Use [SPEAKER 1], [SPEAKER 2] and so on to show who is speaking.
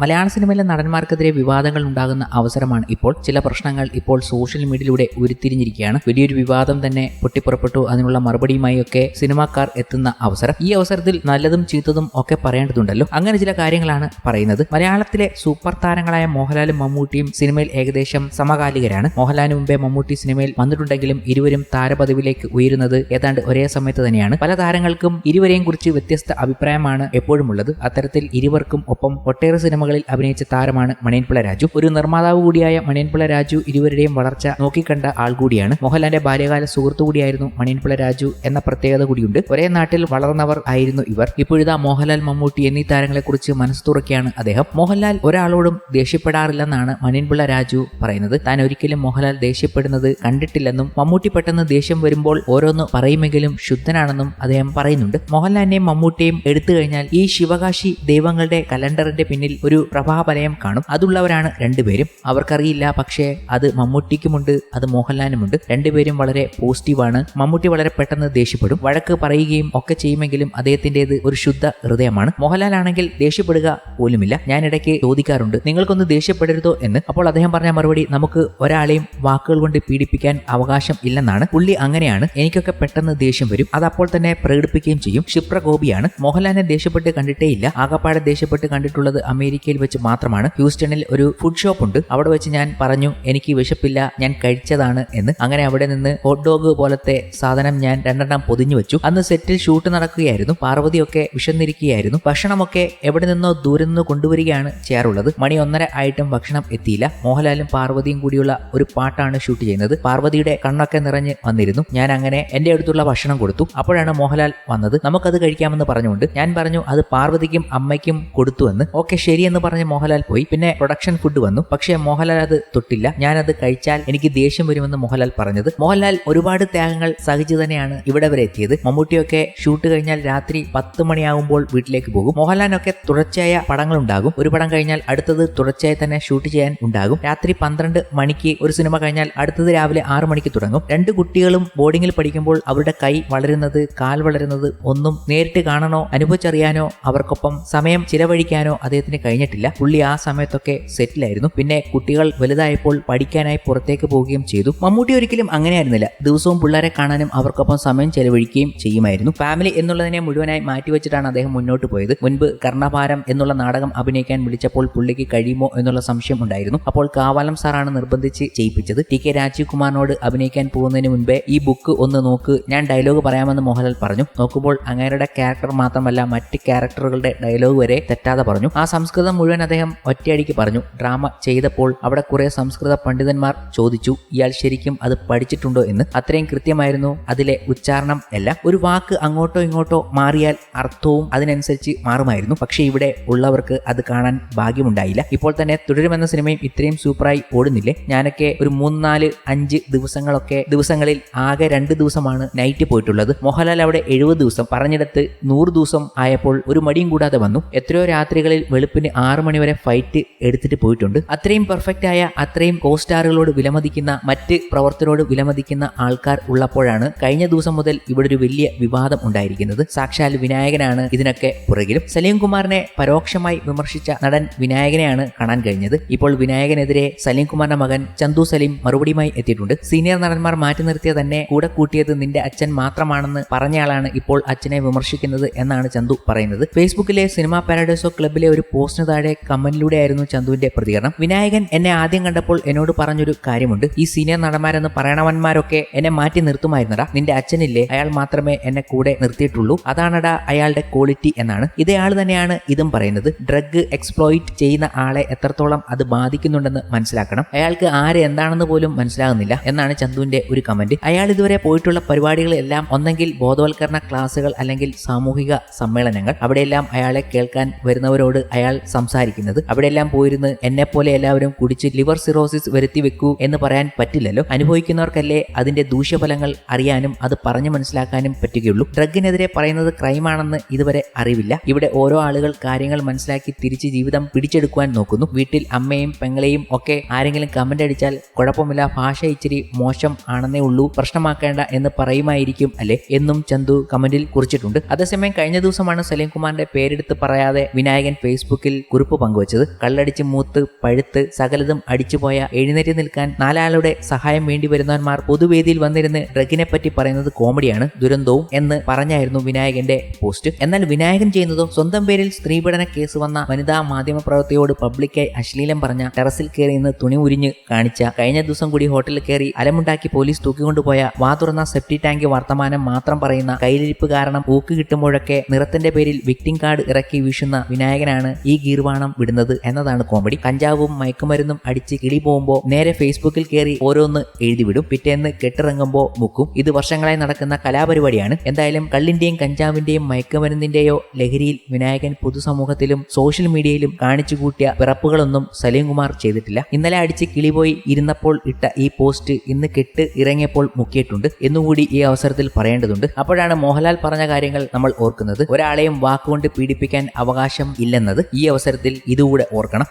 [SPEAKER 1] മലയാള സിനിമയിലെ നടന്മാർക്കെതിരെ വിവാദങ്ങൾ ഉണ്ടാകുന്ന അവസരമാണ് ഇപ്പോൾ. ചില പ്രശ്നങ്ങൾ ഇപ്പോൾ സോഷ്യൽ മീഡിയയിലൂടെ ഉരുത്തിരിഞ്ഞിരിക്കുകയാണ്. വലിയൊരു വിവാദം തന്നെ പൊട്ടിപ്പുറപ്പെട്ടു. അതിനുള്ള മറുപടിയുമായി ഒക്കെ സിനിമാക്കാർ എത്തുന്ന അവസരം. ഈ അവസരത്തിൽ നല്ലതും ചീത്തതും ഒക്കെ പറയേണ്ടതുണ്ടല്ലോ. അങ്ങനെ ചില കാര്യങ്ങളാണ് പറയുന്നത്. മലയാളത്തിലെ സൂപ്പർ താരങ്ങളായ മോഹൻലാലും മമ്മൂട്ടിയും സിനിമയിൽ ഏകദേശം സമകാലികരാണ്. മോഹൻലാലിന് മുമ്പേ മമ്മൂട്ടി സിനിമയിൽ വന്നിട്ടുണ്ടെങ്കിലും ഇരുവരും താരപദവിയിലേക്ക് ഉയരുന്നത് ഏതാണ്ട് ഒരേ സമയത്ത് തന്നെയാണ്. പല താരങ്ങൾക്കും ഇരുവരെയും കുറിച്ച് വ്യത്യസ്ത അഭിപ്രായമാണ് എപ്പോഴും ഉള്ളത് അത്തരത്തിൽ ഇരുവർക്കും ഒപ്പം ഒട്ടേറെ സിനിമകളിൽ അഭിനയിച്ച താരമാണ് മണിയൻപിള്ള രാജു. ഒരു നിർമ്മാതാവ് കൂടിയായ മണിയൻപിള്ള രാജു ഇരുവരുടെയും വളർച്ച നോക്കിക്കണ്ട ആൾ കൂടിയാണ്. മോഹൻലാലിന്റെ ബാല്യകാല സുഹൃത്തു കൂടിയായിരുന്നു മണിയൻപിള്ള രാജു എന്ന പ്രത്യേകത കൂടിയുണ്ട്. ഒരേ നാട്ടിൽ വളർന്നവർ ആയിരുന്നു ഇവർ. ഇപ്പോഴിതാ മോഹൻലാൽ മമ്മൂട്ടി എന്നീ താരങ്ങളെക്കുറിച്ച് മനസ്സ് തുറക്കുകയാണ് അദ്ദേഹം. മോഹൻലാൽ ഒരാളോടും ദേഷ്യപ്പെടാറില്ലെന്നാണ് മണിയൻപിള്ള രാജു പറയുന്നത്. താൻ ഒരിക്കലും മോഹൻലാൽ ദേഷ്യപ്പെടുന്നത് കണ്ടിട്ടില്ലെന്നും മമ്മൂട്ടി പെട്ടെന്ന് ദേഷ്യം വരുമ്പോൾ ഓരോന്ന് പറയുമെങ്കിലും ശുദ്ധനാണെന്നും അദ്ദേഹം പറയുന്നുണ്ട്. മോഹൻലാലിനെയും മമ്മൂട്ടിയെയും എടുത്തു കഴിഞ്ഞാൽ ഈ ശിവകാശി ദൈവങ്ങളുടെ കലണ്ടറിന്റെ പിന്നിൽ ഒരു പ്രഭാവലയം കാണും. അതുള്ളവരാണ് രണ്ടുപേരും. അവർക്കറിയില്ല പക്ഷേ അത് മമ്മൂട്ടിക്കുമുണ്ട് അത് മോഹൻലാലിനുമുണ്ട്. രണ്ടുപേരും വളരെ പോസിറ്റീവാണ്. മമ്മൂട്ടി വളരെ പെട്ടെന്ന് ദേഷ്യപ്പെടും. വഴക്ക് പറയുകയും ഒക്കെ ചെയ്യുമെങ്കിലും അദ്ദേഹത്തിന്റെത് ഒരു ശുദ്ധ ഹൃദയമാണ്. മോഹൻലാൽ ആണെങ്കിൽ ദേഷ്യപ്പെടുക പോലുമില്ല. ഞാൻ ഇടയ്ക്ക് ചോദിക്കാറുണ്ട് നിങ്ങൾക്കൊന്ന് ദേഷ്യപ്പെടരുതോ എന്ന്? അപ്പോൾ അദ്ദേഹം പറഞ്ഞ മറുപടി നമുക്ക് ഒരാളെയും വാക്കുകൾ കൊണ്ട് പീഡിപ്പിക്കാൻ അവകാശം ഇല്ലെന്നാണ്. പുള്ളി അങ്ങനെയാണ്. എനിക്കൊക്കെ പെട്ടെന്ന് ദേഷ്യം വരും. അത് അപ്പോൾ തന്നെ പ്രകടിപ്പിക്കുകയും ചെയ്യും. ക്ഷിപ്രഗോപിയാണ് മോഹൻലാലിനെ ദേഷ്യപ്പെട്ട് കണ്ടിട്ടേ ഇല്ല ആകപ്പാടെ ദേഷ്യപ്പെട്ട് കണ്ടിട്ടുള്ളത് അമേരിക്കയിൽ വെച്ച് മാത്രമാണ് ഹ്യൂസ്റ്റണിൽ ഒരു ഫുഡ് ഷോപ്പ് ഉണ്ട്. അവിടെ വെച്ച് ഞാൻ പറഞ്ഞു എനിക്ക് വിശപ്പില്ല ഞാൻ കഴിച്ചതാണ് എന്ന്. അങ്ങനെ അവിടെ നിന്ന് ഹോട്ട് ഡോഗ് പോലത്തെ സാധനം ഞാൻ രണ്ടെണ്ണം പൊതിഞ്ഞു വെച്ചു. അന്ന് സെറ്റിൽ ഷൂട്ട് നടക്കുകയായിരുന്നു. പാർവതിയൊക്കെ വിശന്നിരിക്കുകയായിരുന്നു. ഭക്ഷണമൊക്കെ എവിടെ നിന്നോ ദൂരെ നിന്ന് കൊണ്ടുവരികയാണ് ചെയ്യാറുള്ളത്. മണി ഒന്നര ആയിട്ടും ഭക്ഷണം എത്തിയില്ല. മോഹൻലാലും പാർവതിയും കൂടിയുള്ള ഒരു പാട്ടാണ് ഷൂട്ട് ചെയ്യുന്നത്. പാർവതിയുടെ കണ്ണൊക്കെ നിറഞ്ഞ് വന്നിരുന്നു. ഞാൻ അങ്ങനെ എന്റെ അടുത്തുള്ള ഭക്ഷണം കൊടുത്തു. അപ്പോഴാണ് മോഹൻലാൽ വന്നത്. നമുക്കത് കഴിക്കാമെന്ന് പറഞ്ഞുകൊണ്ട് ഞാൻ പറഞ്ഞു അത് പാർവതിക്കും അമ്മയ്ക്കും കൊടുത്തു എന്ന്. ഓക്കെ ശരിയെന്ന് പറഞ്ഞ് മോഹൻലാൽ പോയി. പിന്നെ പ്രൊഡക്ഷൻ ഫുഡ് വന്നു. പക്ഷേ മോഹൻലാൽ അത് തൊട്ടില്ല. ഞാനത് കഴിച്ചാൽ എനിക്ക് ദേഷ്യം വരുമെന്ന് മോഹൻലാൽ പറഞ്ഞത്. മോഹൻലാൽ ഒരുപാട് ത്യാഗങ്ങൾ സഹിച്ചു തന്നെയാണ് ഇവിടെ വരെ എത്തിയത്. മമ്മൂട്ടിയൊക്കെ ഷൂട്ട് കഴിഞ്ഞാൽ രാത്രി പത്ത് മണിയാകുമ്പോൾ വീട്ടിലേക്ക് പോകും. മോഹൻലാലിനൊക്കെ തുടർച്ചയായ പടങ്ങൾ ഉണ്ടാകും. ഒരു പടം കഴിഞ്ഞാൽ അടുത്തത് തുടർച്ചയായി തന്നെ ഷൂട്ട് ചെയ്യാൻ ഉണ്ടാകും. രാത്രി പന്ത്രണ്ട് മണിക്ക് ഒരു സിനിമ കഴിഞ്ഞാൽ അടുത്തത് രാവിലെ ആറ് മണിക്ക് തുടങ്ങും. രണ്ട് കുട്ടികളും ബോർഡിങ്ങിൽ പഠിക്കുമ്പോൾ അവരുടെ കൈ വളരുന്നത് കാൽ വളരുന്നത് ഒന്നും നേരിട്ട് കാണണോ അനുഭവിച്ചറിയാനോ അവർക്കൊപ്പം സമയം ചിലവഴിക്കാനോ അദ്ദേഹത്തിന് കഴിഞ്ഞിട്ടില്ല. പുള്ളി ആ സമയത്തൊക്കെ സെറ്റിലായിരുന്നു. പിന്നെ കുട്ടികൾ വലുതായപ്പോൾ പഠിക്കാനായി പുറത്തേക്ക് പോവുകയും ചെയ്തു. മമ്മൂട്ടി ഒരിക്കലും അങ്ങനെയായിരുന്നില്ല. ദിവസവും പിള്ളേരെ കാണാനും അവർക്കൊപ്പം സമയം ചെലവഴിക്കുകയും ചെയ്യുമായിരുന്നു. ഫാമിലി എന്നുള്ളതിനെ മുഴുവനായി മാറ്റിവെച്ചിട്ടാണ് അദ്ദേഹം മുന്നോട്ട് പോയത്. മുൻപ് കർണഭാരം എന്നുള്ള നാടകം അഭിനയിക്കാൻ വിളിച്ചപ്പോൾ പുള്ളിക്ക് കഴിയുമോ എന്നുള്ള സംശയം ഉണ്ടായിരുന്നു. അപ്പോൾ കാവാലം സാറാണ് നിർബന്ധിച്ച് ചെയ്യിപ്പിച്ചത്. ടി കെ രാജീവ് കുമാറിനോട് അഭിനയിക്കാൻ പോകുന്നതിന് മുൻപേ ഈ ബുക്ക് ഒന്ന് നോക്ക്. ഞാൻ ഡയലോഗ് പറയാമെന്ന് മോഹൻലാൽ പറഞ്ഞു. നോക്കുമ്പോൾ അങ്ങേരുടെ ക്യാരക്ടർ മാത്രമല്ല മറ്റ് ക്യാരക്ടറുകളുടെ ഡയലോഗ് വരെ തെറ്റാതെ പറഞ്ഞു. ആ സംസ്കൃതം മുഴുവൻ അദ്ദേഹം ഒറ്റയടിക്ക് പറഞ്ഞു. ഡ്രാമ ചെയ്തപ്പോൾ അവിടെ കുറെ സംസ്കൃത പണ്ഡിതന്മാർ ചോദിച്ചു ഇയാൾ ശരിക്കും അത് പഠിച്ചിട്ടുണ്ടോ? എന്ന്. അത്രയും കൃത്യമായിരുന്നു അതിലെ ഉച്ചാരണം എല്ലാം. ഒരു വാക്ക് അങ്ങോട്ടോ ഇങ്ങോട്ടോ മാറിയാൽ അർത്ഥവും അതിനനുസരിച്ച് മാറുമായിരുന്നു. പക്ഷേ ഇവിടെ ഉള്ളവർക്ക് അത് കാണാൻ ഭാഗ്യമുണ്ടായില്ല. ഇപ്പോൾ തന്നെ തുടരുമെന്ന സിനിമയും ഇത്രയും സൂപ്പറായി ഓടുന്നില്ലേ? ഞാനൊക്കെ ഒരു മൂന്ന് നാല് അഞ്ച് ദിവസങ്ങളൊക്കെ ദിവസങ്ങളിൽ ആകെ രണ്ട് ദിവസമാണ് നൈറ്റ് പോയിട്ടുള്ളത്. മോഹൻലാൽ അവിടെ എഴുപത് ദിവസം പറഞ്ഞിടത്ത് നൂറ് ദിവസം ആയപ്പോൾ ഒരു മടിയും കൂടാതെ വന്നു. എത്രയോ രാത്രികളിൽ വെളുപ്പിന് ആറ് മണിവരെ ഫൈറ്റ് എടുത്തിട്ട് പോയിട്ടുണ്ട്. അത്രയും പെർഫെക്റ്റ് ആയ അത്രയും കോ സ്റ്റാറുകളോട് വിലമതിക്കുന്ന മറ്റ് പ്രവർത്തനോട് വിലമതിക്കുന്ന ആൾക്കാർ ഉള്ളപ്പോഴാണ് കഴിഞ്ഞ ദിവസം മുതൽ ഇവിടെ ഒരു വലിയ വിവാദം ഉണ്ടായിരിക്കുന്നത്. സാക്ഷാൽ വിനായകനാണ് ഇതിനൊക്കെ പുറകിലും. സലീം കുമാറിനെ പരോക്ഷമായി വിമർശിച്ച നടൻ വിനായകനെയാണ് കാണാൻ കഴിഞ്ഞത്. ഇപ്പോൾ വിനായകനെതിരെ സലീം കുമാറിന്റെ മകൻ ചന്തു സലീം മറുപടിയുമായി എത്തിയിട്ടുണ്ട്. സീനിയർ നടന്മാർ മാറ്റി നിർത്തിയ തന്നെ കൂടെ കൂട്ടിയത് നിന്റെ അച്ഛൻ മാത്രമാണെന്ന് പറഞ്ഞയാളാണ് ഇപ്പോൾ അച്ഛനെ വിമർശിക്കുന്നത് എന്നാണ് ചന്തു പറയുന്നത്. ഫേസ്ബുക്കിലെ സിനിമാ പാരഡൈസോ ക്ലബിലെ ഒരു പോസ്റ്റിന് താഴെ കമന്റിലൂടെ ആയിരുന്നു ചന്തുവിന്റെ പ്രതികരണം. വിനായകൻ എന്നെ ആദ്യം കണ്ടപ്പോൾ എന്നോട് പറഞ്ഞൊരു കാര്യമുണ്ട്. ഈ സീനിയർ നടന്മാരെന്ന് പറയണവന്മാരൊക്കെ എന്നെ മാറ്റി നിർത്തുമായിരുന്നടാ. നിന്റെ അച്ഛനില്ലേ? അയാൾ മാത്രമേ എന്നെ കൂടെ നിർത്തിയിട്ടുള്ളൂ. അതാണടാ അയാളുടെ ക്വാളിറ്റി എന്നാണ്. ഇതേ തന്നെയാണ് ഇതും പറയുന്നത്. ഡ്രഗ് എക്സ്പ്ലോയിറ്റ് ചെയ്യുന്ന ആളെ എത്രത്തോളം അത് ബാധിക്കുന്നുണ്ടെന്ന് മനസ്സിലാക്കണം. അയാൾക്ക് ആര് എന്താണെന്ന് പോലും മനസ്സിലാകുന്നില്ല എന്നാണ് ചന്തുവിന്റെ ഒരു കമന്റ്. അയാൾ ഇതുവരെ പോയിട്ടുള്ള പരിപാടികളെല്ലാം ഒന്നെങ്കിൽ ബോധവൽക്കരണ ക്ലാസുകൾ അല്ലെങ്കിൽ സാമൂഹിക സമ്മേളനങ്ങൾ. അവിടെയെല്ലാം അയാളെ കേൾക്കാൻ വരുന്നവരോട് അയാൾ സംസാരിക്കുന്നത്. അവിടെയെല്ലാം പോയിരുന്ന് എന്നെ പോലെ എല്ലാവരും കുടിച്ച് ലിവർ സിറോസിസ് വരുത്തി വെക്കൂ എന്ന് പറയാൻ പറ്റില്ലല്ലോ. അനുഭവിക്കുന്നവർക്കല്ലേ അതിന്റെ ദൂഷ്യഫലങ്ങൾ അറിയാനും അത് പറഞ്ഞു മനസ്സിലാക്കാനും പറ്റുകയുള്ളൂ. ഡ്രഗിനെതിരെ പറയുന്നത് ക്രൈമാണെന്ന് ഇതുവരെ അറിവില്ല. ഇവിടെ ഓരോ ആളുകൾ കാര്യങ്ങൾ മനസ്സിലാക്കി തിരിച്ച് ജീവിതം പിടിച്ചെടുക്കുവാൻ നോക്കുന്നു. വീട്ടിൽ അമ്മയും പെങ്ങളെയും ഒക്കെ ആരെങ്കിലും കമന്റ് അടിച്ചാൽ കുഴപ്പമില്ല ഭാഷ ഇച്ചിരി മോശം ആണെന്നേ ഉള്ളൂ പ്രശ്നമാക്കേണ്ട എന്ന് പറയുമായിരിക്കും അല്ലെ? എന്നും ചന്തു കമന്റിൽ കുറിച്ചിട്ടുണ്ട്. അതേസമയം കഴിഞ്ഞ ദിവസമാണ് സലീം കുമാറിന്റെ പേരെടുത്ത് പറയാതെ വിനായകൻ ഫേസ്ബുക്കിൽ കുറിപ്പ് പങ്കുവച്ചത്. കള്ളടിച്ച് മൂത്ത് പഴുത്ത് സകലതും അടിച്ചുപോയ എഴുന്നേറ്റ് നിൽക്കാൻ നാലാളുടെ സഹായം വേണ്ടി വരുന്നവന്മാർ പൊതുവേദിയിൽ വന്നിരുന്ന് ഡ്രഗിനെ പറ്റി പറയുന്നത് കോമഡിയാണ് ദുരന്തവും എന്ന് പറഞ്ഞായിരുന്നു വിനായകന്റെ പോസ്റ്റ്. എന്നാൽ വിനായകൻ ചെയ്യുന്നതോ സ്വന്തം പേരിൽ സ്ത്രീപീഡന കേസ് വന്ന വനിതാ മാധ്യമ പ്രവർത്തകയോട് പബ്ലിക്കായി അശ്ലീലം പറഞ്ഞ ടെറസിൽ കയറി ഇന്ന് തുണി ഉരിഞ്ഞ് കാണിച്ച കഴിഞ്ഞ ദിവസം കൂടി ഹോട്ടലിൽ കയറി അലമുണ്ടാക്കി പോലീസ് തൂക്കിക്കൊണ്ടുപോയ വാ തുറന്ന സെപ്റ്റി ടാങ്ക് വർത്തമാനം മാത്രം പറയുന്ന കയ്യിലിരിപ്പ് കാരണം ഊക്ക് കിട്ടുമ്പോഴൊക്കെ നിറത്തിന്റെ പേരിൽ വിക്ടിം കാർഡ് ഇറക്കി വീശുന്ന വിനായകനാണ് ഈ ഗീർവാണം വിടുന്നത് എന്നതാണ് കോമഡി കഞ്ചാവും മയക്കുമരുന്നും അടിച്ച് കിളി പോകുമ്പോൾ നേരെ ഫേസ്ബുക്കിൽ കയറി ഓരോന്ന് എഴുതി വിടും. പിറ്റേന്ന് കെട്ടിറങ്ങുമ്പോൾ മുക്കും. ഇത് വർഷങ്ങളായി നടക്കുന്ന കലാപരിപാടിയാണ്. എന്തായാലും കള്ളിന്റെയും കഞ്ചാവിന്റെയും മയക്കുമരുന്നിന്റെയോ ലഹരിയിൽ വിനായകൻ പൊതുസമൂഹത്തിലും സോഷ്യൽ മീഡിയയിലും കാണിച്ചു കൂട്ടിയ പിറപ്പുകളൊന്നും സലീം കുമാർ ചെയ്തിട്ടില്ല. ഇന്നലെ അടിച്ച് കിളിപോയി ഇരുന്നപ്പോൾ ഇട്ട ഈ പോസ്റ്റ് ഇന്ന് കെട്ട് ഇറങ്ങിയപ്പോൾ മുക്കിയിട്ടുണ്ട് എന്നുകൂടി ഈ അവസരത്തിൽ പറയേണ്ടതുണ്ട്. അപ്പോഴാണ് മോഹൻലാൽ പറഞ്ഞ കാര്യങ്ങൾ നമ്മൾ ഓർക്കുന്നത്. ഒരാളെയും വാക്കുകൊണ്ട് പീഡിപ്പിക്കാൻ അവകാശം ഇല്ലെന്നത് ഈ അവസരത്തിൽ ഇതുകൂടെ ഓർക്കണം.